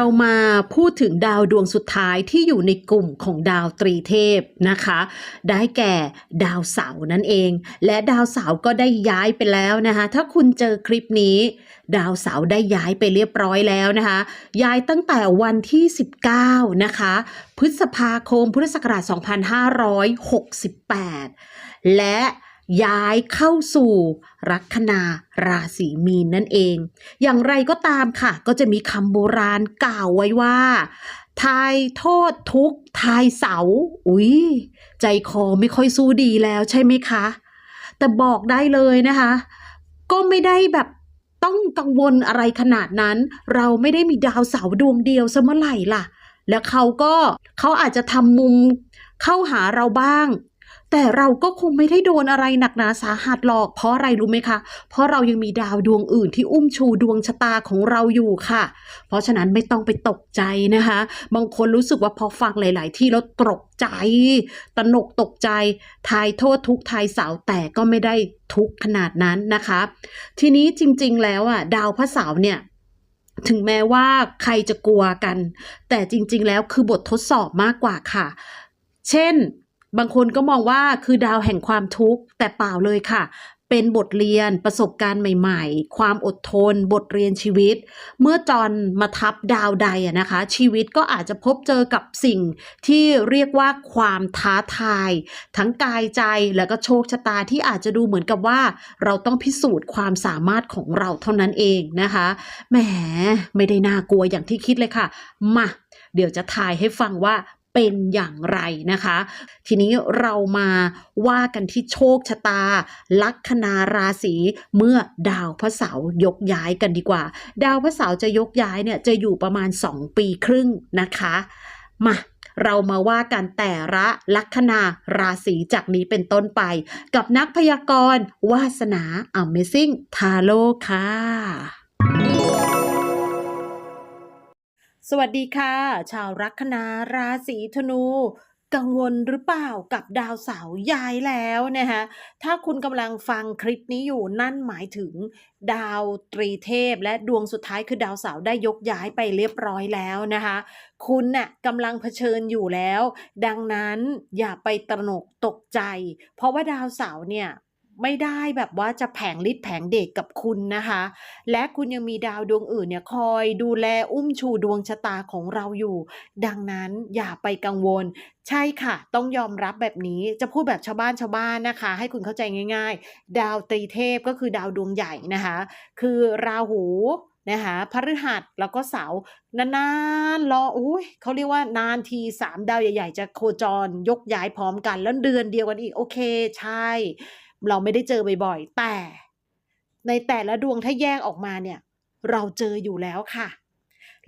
เรามาพูดถึงดาวดวงสุดท้ายที่อยู่ในกลุ่มของดาวตรีเทพนะคะ ได้แก่ดาวเสาร์นั่นเอง และดาวเสาร์ก็ได้ย้ายไปแล้วนะคะ ถ้าคุณเจอคลิปนี้ ดาวเสาร์ได้ย้ายไปเรียบร้อยแล้วนะคะ ย้ายตั้งแต่วันที่ 19 นะคะ พฤษภาคมพุทธศักราช2568 และ ย้ายเข้าสู่ลัคนาราศีมีนนั่นเอง อย่างไรก็ตามค่ะ ก็จะมีคำโบราณกล่าวไว้ว่าทายโทษทุกทายเสา อุ๊ยใจคอไม่ค่อยสู้ดีแล้วใช่ไหมคะ แต่บอกได้เลยนะคะ ก็ไม่ได้แบบต้องกังวลอะไรขนาดนั้น เราไม่ได้มีดาวเสาดวงเดียวซะเมื่อไหร่ล่ะ แล้วเขาก็เขาอาจจะทำมุมเข้าหาเราบ้าง แต่เราก็คงไม่ได้โดนอะไรหนักหนาสาหัสหรอก เพราะอะไรรู้ไหมคะ เพราะเรายังมีดาวดวงอื่นที่อุ้มชูดวงชะตาของเราอยู่ค่ะ เพราะฉะนั้นไม่ต้องไปตกใจนะคะ บางคนรู้สึกว่าพอฟังหลาย ๆ ที่แล้วตกใจ ตนกตกใจทายโทษทุกทายสาร์แต่ก็ไม่ได้ทุกข์ขนาดนั้นนะคะ ทีนี้จริง ๆ แล้วอะดาวพระเสาร์เนี่ยถึงแม้ว่าใครจะกลัวกัน แต่จริง ๆ แล้วคือบททดสอบมากกว่าค่ะ เช่น บางคนก็มองว่าคือดาวแห่งความทุกข์ แต่เปล่าเลยค่ะ เป็นบทเรียนประสบการณ์ใหม่ ๆ ความอดทน บทเรียนชีวิต เมื่อจรมาทับดาวใดอะนะคะ ชีวิตก็อาจจะพบเจอกับสิ่งที่เรียกว่าความท้าทาย ทั้งกายใจแล้วก็โชคชะตาที่อาจจะดูเหมือนกับว่า เราต้องพิสูจน์ความสามารถของเราเท่านั้นเองนะคะแหมไม่ได้น่ากลัวอย่างที่คิดเลยค่ะมาเดี๋ยวจะทายให้ฟังว่า เป็นอย่างไรนะคะ ทีนี้เรามาว่ากันที่โชคชะตา ลัคนาราศีเมื่อดาวพระเสาร์ยกย้ายกันดีกว่า ดาวพระเสาร์จะยกย้ายเนี่ยจะอยู่ประมาณ 2 ปีครึ่งนะคะ มาเรามาว่ากันแต่ละลัคนาราศีจากนี้เป็นต้นไป กับนักพยากรณ์วาสนา Amazing t a r o ค่ะ สวัสดีค่ะ ชาวลัคนาราศีธนู กังวลหรือเปล่ากับดาวเสาร์ย้ายแล้วนะคะถ้าคุณกำลังฟังคลิปนี้อยู่นั่นหมายถึงดาวตรีเทพ และดวงสุดท้ายคือดาวเสาร์ได้ยกย้ายไปเรียบร้อยแล้วนะคะ คุณน่ะกำลังเผชิญอยู่แล้ว ดังนั้นอย่าไปตระหนกตกใจ เพราะว่าดาวเสาร์เนี่ย ไม่ได้แบบว่าจะแผงฤทธิ์แผงเดชกับคุณนะคะ และคุณยังมีดาวดวงอื่นเนี่ยคอยดูแลอุ้มชูดวงชะตาของเราอยู่ ดังนั้นอย่าไปกังวล ใช่ค่ะ ต้องยอมรับแบบนี้จะพูดแบบชาวบ้านชาวบ้านนะคะ ให้คุณเข้าใจง่าย ๆ ดาวตรีเทพก็คือดาวดวงใหญ่นะคะ คือราหูนะคะพฤหัสแล้วก็เสาร์นานๆรออุ้ยเขาเรียกว่านานทีสามดาวใหญ่ ๆ จะโคจรยกย้ายพร้อมกัน แล้วเดือนเดียวกันอีก โอเค ใช่ เราไม่ได้เจอบ่อยๆ แต่ ในแต่ละดวงถ้าแยกออกมาเนี่ย เราเจออยู่แล้วค่ะ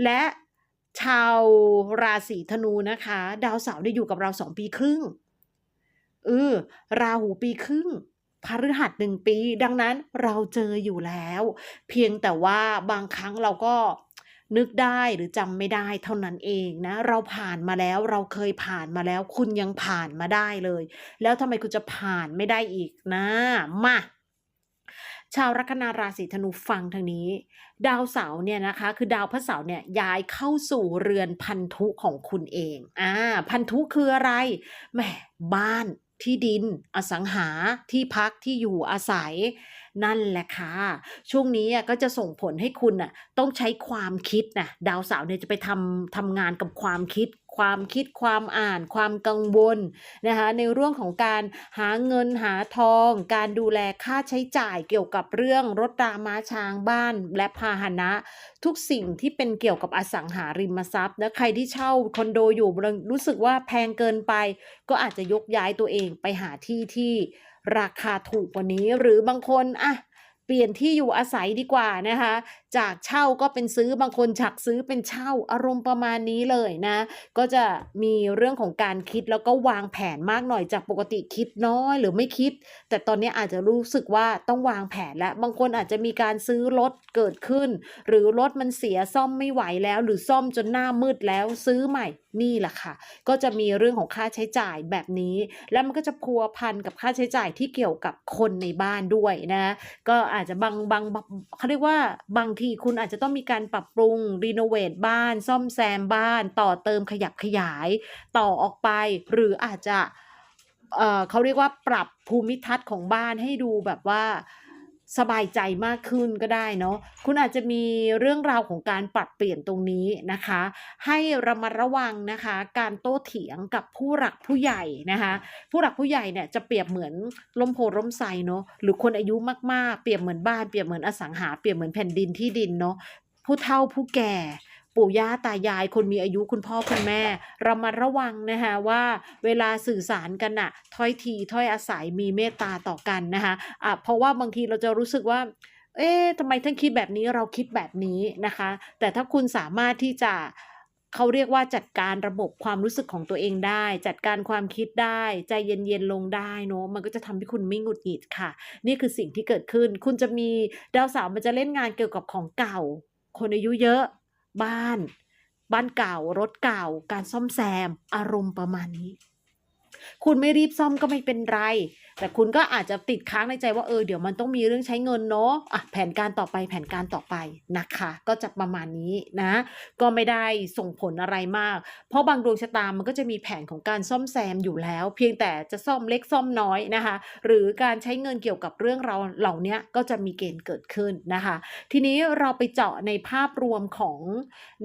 และชาวราศีธนูนะคะ ดาวเสาร์ได้อยู่กับเราสองปีครึ่งเออราหูปีครึ่งพฤหัสหนึ่งปี ดังนั้นเราเจออยู่แล้ว เพียงแต่ว่าบางครั้งเราก็ นึกได้หรือจำไม่ได้เท่านั้นเองนะ เราผ่านมาแล้วเราเคยผ่านมาแล้ว คุณยังผ่านมาได้เลย แล้วทำไมคุณจะผ่านไม่ได้อีกนะมาชาวลัคนาราศีธนูฟังทางนี้ ดาวเสาร์เนี่ยนะคะ คือดาวพระเสาร์เนี่ยย้ายเข้าสู่เรือนพันธุของคุณเองอ่าพันธุคืออะไรแหมบ้าน ที่ดิน อสังหาที่พักที่อยู่อาศัย นั่นแหละค่ะ ช่วงนี้อะก็จะส่งผลให้คุณน่ะต้องใช้ความคิดนะดาวเสาร์เนี่ยจะไปทำทำงานกับความคิด ความคิดความอ่านความกังวลนะคะในเรื่องของการหาเงินหาทอง การดูแลค่าใช้จ่ายเกี่ยวกับเรื่องรถราม้าช้างบ้านและพาหนะ ทุกสิ่งที่เป็นเกี่ยวกับอสังหาริมทรัพย์นะใครที่เช่าคอนโดอยู่รู้สึกว่าแพงเกินไป ก็อาจจะยกย้ายตัวเองไปหาที่ที่ราคาถูกกว่านี้หรือบางคนอะ ปลี่ยนที่อยู่อาศัยดีกว่านะคะ จากเช่าก็เป็นซื้อบางคนฉักซื้อเป็นเช่าอารมณ์ประมาณนี้เลยนะ ก็จะมีเรื่องของการคิดแล้วก็วางแผนมากหน่อยจากปกติคิดน้อยหรือไม่คิด แต่ตอนนี้อาจจะรู้สึกว่าต้องวางแผนแล้วบางคนอาจจะมีการซื้อรถเกิดขึ้น หรือรถมันเสียซ่อมไม่ไหวแล้ว หรือซ่อมจนหน้ามืดแล้วซื้อใหม่นี่แหละค่ะ ก็จะมีเรื่องของค่าใช้จ่ายแบบนี้ แล้วมันก็จะพัวพันกับค่าใช้จ่ายที่เกี่ยวกับคนในบ้านด้วยนะ ก็อาอาจจะบางบางเขาเรียกว่าบางทีคุณอาจจะต้องมีการปรับปรุงรีโนเวทบ้าน ซ่อมแซมบ้าน ต่อเติมขยับขยาย ต่อออกไป หรืออาจจะเเขาเรียกว่าปรับภูมิทัศน์ของบ้านให้ดูแบบว่า สบายใจมากขึ้นก็ได้เนาะคุณอาจจะมีเรื่องราวของการปรับเปลี่ยนตรงนี้นะคะ ให้ระมัดระวังนะคะ การโต้เถียงกับผู้หลักผู้ใหญ่นะคะ ผู้หลักผู้ใหญ่เนี่ยจะเปรียบเหมือนล้มโพล้มไซเนาะหรือคนอายุมากๆ เปรียบเหมือนบ้านเปรียบเหมือนอสังหา เปรียบเหมือนแผ่นดินที่ดินเนาะผู้เฒ่าผู้แก่ ปู่ย่าตายายคนมีอายุคุณพ่อคุณแม่ระมัดระวังนะคะว่าเวลาสื่อสารกันน่ะถ้อยทีถ้อยอาศัยมีเมตตาต่อกันนะคะอะเพราะว่าบางทีเราจะรู้สึกว่า เอ๊ะทำไมท่านคิดแบบนี้เราคิดแบบนี้นะคะ แต่ถ้าคุณสามารถที่จะเขาเรียกว่าจัดการระบบความรู้สึกของตัวเองได้ จัดการความคิดได้ ใจเย็นๆลงได้เนอะมันก็จะทำให้คุณไม่หงุดหงิดค่ะ นี่คือสิ่งที่เกิดขึ้น คุณจะมีดาวเสาร์มันจะเล่นงานเกี่ยวกับของเก่า คนอายุเยอะ บ้าน บ้านเก่ารถเก่า การซ่อมแซม อารมณ์ประมาณนี้ คุณไม่รีบซ่อมก็ไม่เป็นไร แต่คุณก็อาจจะติดค้างในใจว่าเออเดี๋ยวมันต้องมีเรื่องใช้เงินเนาะอะแผนการต่อไปแผนการต่อไปนะคะ ก็จะประมาณนี้นะ ก็ไม่ได้ส่งผลอะไรมาก เพราะบางดวงชะตามันก็จะมีแผนของการซ่อมแซมอยู่แล้ว เพียงแต่จะซ่อมเล็กซ่อมน้อยนะคะ หรือการใช้เงินเกี่ยวกับเรื่องเราเหล่านี้ก็จะมีเกณฑ์เกิดขึ้นนะคะ ทีนี้เราไปเจาะในภาพรวมของ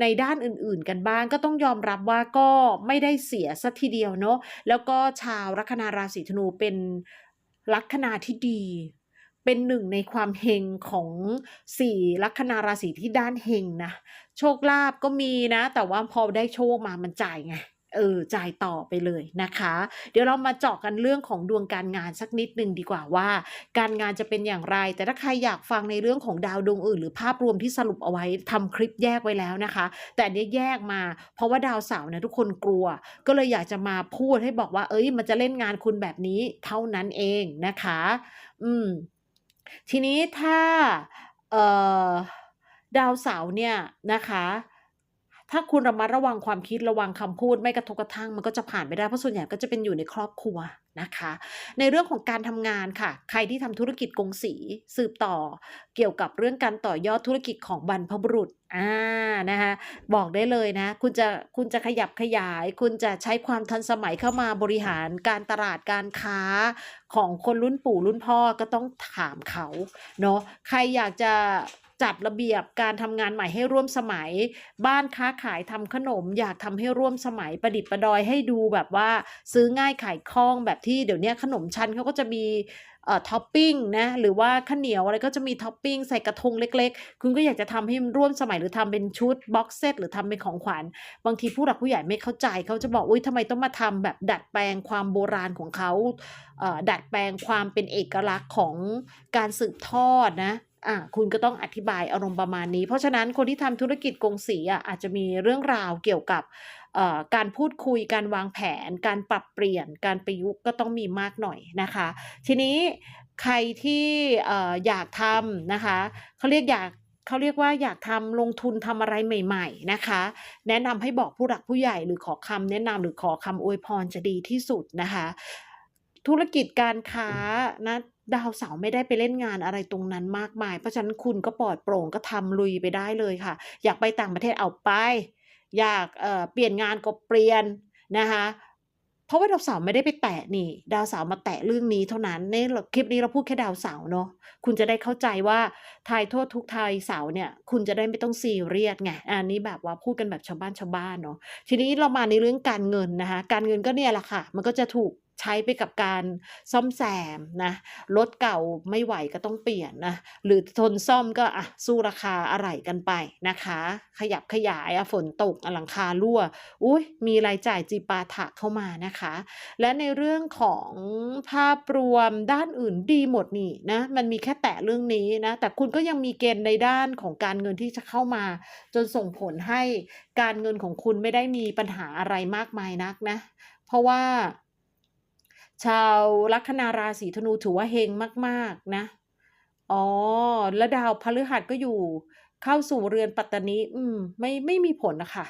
ในด้านอื่นๆ กันบ้างก็ต้องยอมรับว่าก็ไม่ได้เสียสัทีเดียวเนาะแล้วก็ชาวลัคนาราศีธนูเป็น ลัคนาที่ดี เป็นหนึ่งในความเฮงของสี่ลัคนาราศีที่ด้านเฮงนะ โชคลาภก็มีนะ แต่ว่าพอได้โชคมามันจ่ายไง เออจ่ายต่อไปเลยนะคะ เดี๋ยวเรามาเจาะกันเรื่องของดวงการงานสักนิดหนึ่งดีกว่าว่า การงานจะเป็นอย่างไร แต่ถ้าใครอยากฟังในเรื่องของดาวดวงอื่น หรือภาพรวมที่สรุปเอาไว้ทำคลิปแยกไว้แล้วนะคะ แต่นเนี้ยแยกมา เพราะว่าดาวเสาร์เนี่ยทุกคนกลัว ก็เลยอยากจะมาพูดให้บอกว่า เอ้ย มันจะเล่นงานคุณแบบนี้เท่านั้นเองนะคะ อืม ทีนี้ถ้า เอ่อ ดาวเสาร์เนี่ยนะคะ ถ้าคุณระมัดระวังความคิดระวังคำพูด ไม่กระทบกระทั่งมันก็จะผ่านไปได้เพราะส่วนใหญ่ก็จะเป็นอยู่ในครอบครัวนะคะ ในเรื่องของการทำงานค่ะ ใครที่ทำธุรกิจกงสีสืบต่อ เกี่ยวกับเรื่องการต่อยอดธุรกิจของบรรพบุรุษอ่านะคะบอกได้เลยนะ คุณจะคุณจะขยับขยาย คุณจะใช้ความทันสมัยเข้ามาบริหารการตลาดการค้าของคนรุ่นปู่รุ่นพ่อก็ต้องถามเขาเนาะใครอยากจะ จัดระเบียบการทำงานใหม่ให้ร่วมสมัย บ้านค้าขายทำขนม อยากทำให้ร่วมสมัยประดิษฐ์ประดอยให้ดูแบบว่าซื้อง่ายขายคล่องแบบที่เดี๋ยวนี้ขนมชั้นเขาก็จะมีเอ่อท็อปปิ้งนะหรือว่าข้าวเหนียวอะไรก็จะมีท็อปปิ้งใส่กระทงเล็ก ๆ คุณก็อยากจะทำให้มันร่วมสมัยหรือทำเป็นชุดบ็อกเซตหรือทำเป็นของขวัญบางทีผู้หลักผู้ใหญ่ไม่เข้าใจเขาจะบอกอุ้ยทำไมต้องมาทำแบบดัดแปลงความโบราณของเขาเอ่อดัดแปลงความเป็นเอกลักษณ์ของการสืบทอดนะ อะคุณก็ต้องอธิบายอารมณ์ประมาณนี้ เพราะฉะนั้นคนที่ทำธุรกิจกงสีอะอาจจะมีเรื่องราวเกี่ยวกับการพูดคุยการวางแผน การปรับเปลี่ยน การประยุกต์ก็ต้องมีมากหน่อยนะคะ ทีนี้ใครที่อออยากทำนะคะเขาเรียกอยากเขาเรียกว่าอยากทำลงทุนทำอะไรใหม่ ๆนะคะ แนะนำให้บอกผู้หลักผู้ใหญ่หรือขอคำแนะนำหรือขอคำอวยพรจะดีที่สุดนะคะ ธุรกิจการค้านะดาวเสาร์ไม่ได้ไปเล่นงานอะไรตรงนั้นมากมาย เพราะฉะนั้นคุณก็ปลอดโปร่งก็ทำลุยไปได้เลยค่ะ อยากไปต่างประเทศเอาไป อยากเเปลี่ยนงานก็เปลี่ยนนะคะเพราะว่าดาวเสาร์ไม่ได้ไปแตะนี่ ดาวเสาร์มาแตะเรื่องนี้เท่านั้นในคลิปนี้เราพูดแค่ดาวเสาร์เนาะคุณจะได้เข้าใจว่าทายโทษทุกทายเสาร์เนี่ย คุณจะได้ไม่ต้องซีเรียสไงอันนี้แบบว่าพูดกันแบบชาวบ้านชาวบ้านเนาะทีนี้เรามาในเรื่องการเงินนะคะการเงินก็เนี่ยแหละค่ะ มันก็จะถูก ใช้ไปกับการซ่อมแซมนะรถเก่าไม่ไหวก็ต้องเปลี่ยนนะหรือทนซ่อมก็อะสู้ราคาอะไรกันไปนะคะ ขยับขยายอะฝนตกหลังคารั่วอุ้ยมีรายจ่ายจีปาถะเข้ามานะคะ และในเรื่องของภาพรวมด้านอื่นดีหมดนี่นะมันมีแค่แตะเรื่องนี้นะแต่คุณก็ยังมีเกณฑ์ในด้านของการเงินที่จะเข้ามา จนส่งผลให้การเงินของคุณไม่ได้มีปัญหาอะไรมากมายนักนะ เพราะว่า ชาวลัคนาราศีธนูถือว่าเฮงมาก ๆ นะ อ๋อ แล้วดาวพฤหัสก็อยู่ เข้าสู่เรือนปัตตนิอืม ไม่ไม่มีผลนะคะ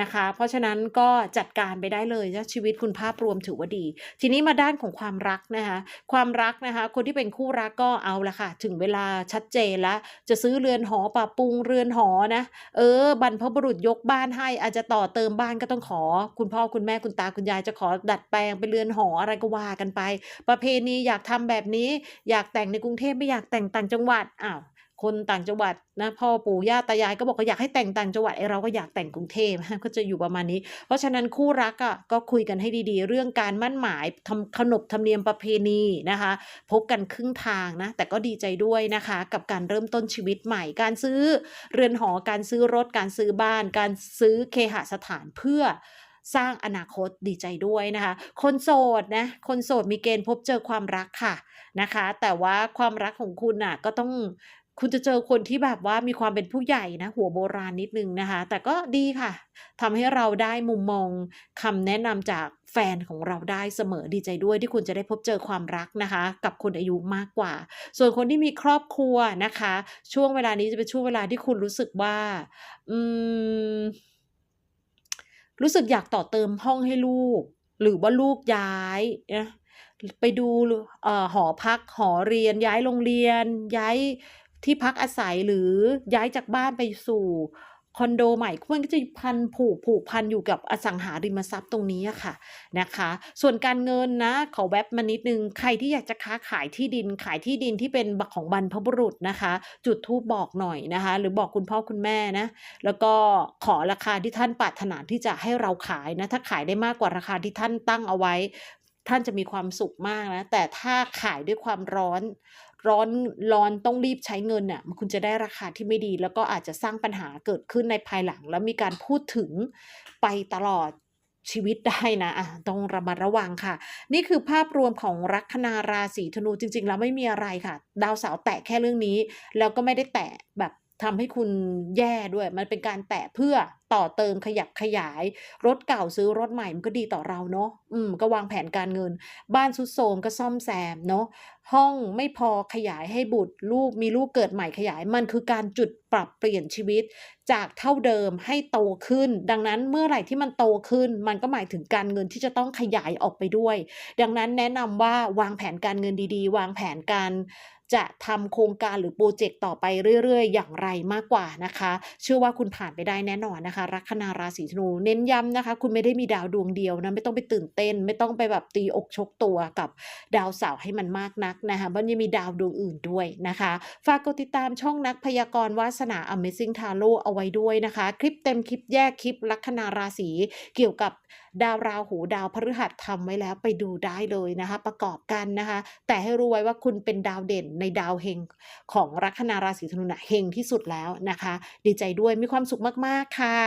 นะคะ เพราะฉะนั้นก็จัดการไปได้เลยนะชีวิตคุณภาพรวมถือว่าดี ทีนี้มาด้านของความรักนะคะ ความรักนะคะ คนที่เป็นคู่รักก็เอาละค่ะ ถึงเวลาชัดเจนแล้วจะซื้อเรือนหอปรับปรุงเรือนหอนะ เออ บรรพบุรุษยกบ้านให้ อาจจะต่อเติมบ้านก็ต้องขอ คุณพ่อคุณแม่คุณตาคุณยายจะขอดัดแปลงเป็นเรือนหออะไรก็ว่ากันไป ประเพณีอยากทำแบบนี้ อยากแต่งในกรุงเทพไม่อยากแต่งต่างจังหวัดอ้าว คนต่างจังหวัดนะพ่อปู่ย่าตายายก็บอกว่าอยากให้แต่งต่างจังหวัดไอ้เราก็อยากแต่งกรุงเทพก็จะอยู่ประมาณนี้ เพราะฉะนั้นคู่รักอะก็คุยกันให้ดีๆ เรื่องการมั่นหมายทำขนบธรรมเนียมประเพณีนะคะ พบกันครึ่งทางนะ แต่ก็ดีใจด้วยนะคะ กับการเริ่มต้นชีวิตใหม่ การซื้อเรือนหอการซื้อรถการซื้อบ้าน การซื้อเคหสถานเพื่อสร้างอนาคตดีใจด้วยนะคะ คนโสดนะ คนโสดมีเกณฑ์พบเจอความรักค่ะนะคะ แต่ว่าความรักของคุณน่ะก็ต้อง คุณจะเจอคนที่แบบว่ามีความเป็นผู้ใหญ่นะ หัวโบราณนิดนึงนะคะ แต่ก็ดีค่ะทำให้เราได้มุมมองคำแนะนำจากแฟนของเราได้เสมอดีใจด้วยที่คุณจะได้พบเจอความรักนะคะ กับคนอายุมากกว่า ส่วนคนที่มีครอบครัวนะคะ ช่วงเวลานี้จะเป็นช่วงเวลาที่คุณรู้สึกว่า อืม รู้สึกอยากต่อเติมห้องให้ลูก หรือว่าลูกย้ายนะไปดูหอพักหอเรียนย้ายโรงเรียนย้าย ที่พักอาศัยหรือย้ายจากบ้านไปสู่คอนโดใหม่มันก็จะพันผูกผูกพันอยู่กับอสังหาริมทรัพย์ตรงนี้ค่ะนะคะ ส่วนการเงินนะขอแวบมานิดนึงใครที่อยากจะค้าขายที่ดินขายที่ดินที่เป็นบของบรรพบุรุษนะคะ จุดธูปบอกหน่อยนะคะ หรือบอกคุณพ่อคุณแม่นะ แล้วก็ขอราคาที่ท่านปรารถนาที่จะให้เราขายนะ ถ้าขายได้มากกว่าราคาที่ท่านตั้งเอาไว้ ท่านจะมีความสุขมากนะ แต่ถ้าขายด้วยความร้อน ร้อนร้อนต้องรีบใช้เงินน่ะคุณจะได้ราคาที่ไม่ดี แล้วก็อาจจะสร้างปัญหาเกิดขึ้นในภายหลัง แล้วมีการพูดถึงไปตลอดชีวิตได้นะอะต้องระมัดระวังค่ะ นี่คือภาพรวมของลัคนาราศีธนูจริง ๆ แล้วไม่มีอะไรค่ะ ดาวเสาร์แตะแค่เรื่องนี้ แล้วก็ไม่ได้แตะแบบ ทำให้คุณแย่ด้วย มันเป็นการแตะเพื่อต่อเติมขยับขยาย รถเก่าซื้อรถใหม่มันก็ดีต่อเราเนาะอืมก็วางแผนการเงิน บ้านทรุดโทมก็ซ่อมแซมเนาะห้องไม่พอขยายให้บุตรลูกมีลูกเกิดใหม่ขยาย มันคือการจุดปรับเปลี่ยนชีวิต จากเท่าเดิมให้โตขึ้น ดังนั้นเมื่อไหร่ที่มันโตขึ้น มันก็หมายถึงการเงินที่จะต้องขยายออกไปด้วย ดังนั้นแนะนำว่าวางแผนการเงินดีๆ วางแผนการ จะทำโครงการหรือพรเจกต์ต่อไปเรื่อย ๆ อย่างไรมากกว่านะคะ เชื่อว่าคุณผ่านไปได้แน่นอนนะคะ ลัคนาราศีธนูเน้นย้ำนะคะ คุณไม่ได้มีดาวดวงเดียวนะไม่ต้องไปตื่นเต้น ไม่ต้องไปแบบตีอกชกตัวกับดาวเสาร์ให้มันมากนักนะคะมันยังมีดาวดวงอื่นด้วยนะคะ ฝากกดติดตามช่องนักพยากรณ์วาสนา Amazing Tarot เอาไว้ด้วยนะคะ คลิปเต็มคลิปแยกคลิปลัคนาราศีเกี่ยวกับ ดาวราหูดาวพฤหัสทำไว้แล้วไปดูได้เลยนะคะ ประกอบกันนะคะ แต่ให้รู้ไว้ว่าคุณเป็นดาวเด่นในดาวเฮงของลัคนาราศีธนูนะเฮงที่สุดแล้วนะคะ ดีใจด้วยมีความสุขมากๆค่ะ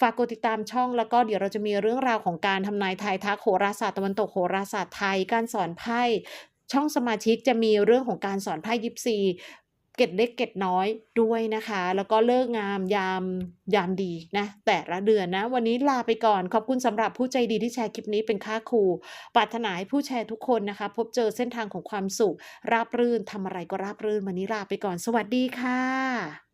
ฝากกดติดตามช่องแล้วก็เดี๋ยวเราจะมีเรื่องราวของการทำนายทายทักโหราศาสตร์ตะวันตกโหราศาสตร์ไทย การสอนไพ่ช่องสมาชิกจะมีเรื่องของการสอนไพ่ยิปซี เกตเล็กเกตน้อยด้วยนะคะ แล้วก็เลิกงามยามยามดีนะแต่ละเดือนนะ วันนี้ลาไปก่อน ขอบคุณสำหรับผู้ใจดีที่แชร์คลิปนี้เป็นค่าครูปรารถนาให้ผู้แชร์ทุกคนนะคะ พบเจอเส้นทางของความสุข ราบรื่นทำอะไรก็ราบรื่น วันนี้ลาไปก่อน สวัสดีค่ะ